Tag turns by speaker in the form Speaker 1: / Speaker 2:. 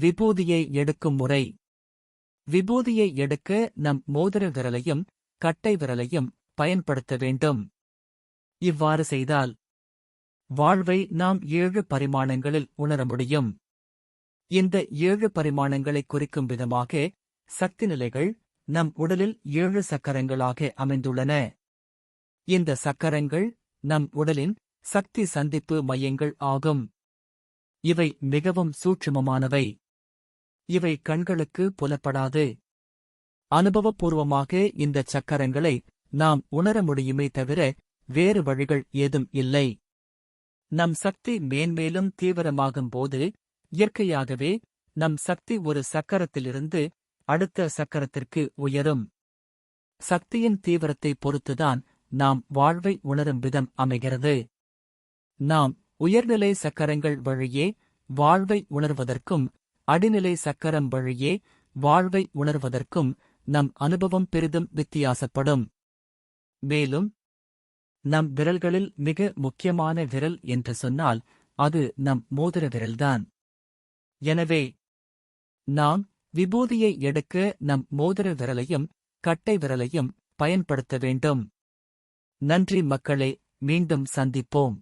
Speaker 1: விபூதியை எடுக்கும் முறை. விபூதியை எடுக்க நம் மோதிர விரலையும் கட்டை விரலையும் பயன்படுத்த வேண்டும். இவ்வாறு செய்தால் வாழ்வை நாம் ஏழு பரிமாணங்களில் உணர முடியும். இந்த ஏழு பரிமாணங்களை குறிக்கும் விதமாக சக்தி நிலைகள் நம் உடலில் ஏழு சக்கரங்களாக அமைந்துள்ளன. இந்த சக்கரங்கள் நம் உடலின் சக்தி சந்திப்பு மையங்கள் ஆகும். இவை மிகவும் சூட்சுமமானவை. இவை கண்களுக்கு புலப்படாது. அனுபவபூர்வமாக இந்த சக்கரங்களை நாம் உணர முடியுமே தவிர வேறு வழிகள் ஏதும் இல்லை. நம் சக்தி மேன்மேலும் தீவிரமாகும் போது இயற்கையாகவே நம் சக்தி ஒரு சக்கரத்திலிருந்து அடுத்த சக்கரத்திற்கு உயரும். சக்தியின் தீவிரத்தை பொறுத்துதான் நாம் வாழ்வை உணரும் விதம் அமைகிறது. நாம் உயர்நிலை சக்கரங்கள் வழியே வாழ்வை உணர்வதற்கும் அடிநிலை சக்கரம் வழியே வாழ்வை உணர்வதற்கும் நம் அனுபவம் பெரிதும் வித்தியாசப்படும். மேலும் நம் விரல்களில் மிக முக்கியமான விரல் என்று சொன்னால் அது நம் மோதிர விரல்தான். எனவே நாம் விபூதியை எடுக்க நம் மோதிர விரலையும் கட்டை விரலையும் பயன்படுத்த வேண்டும். நன்றி மக்களே மீண்டும் சந்திப்போம்.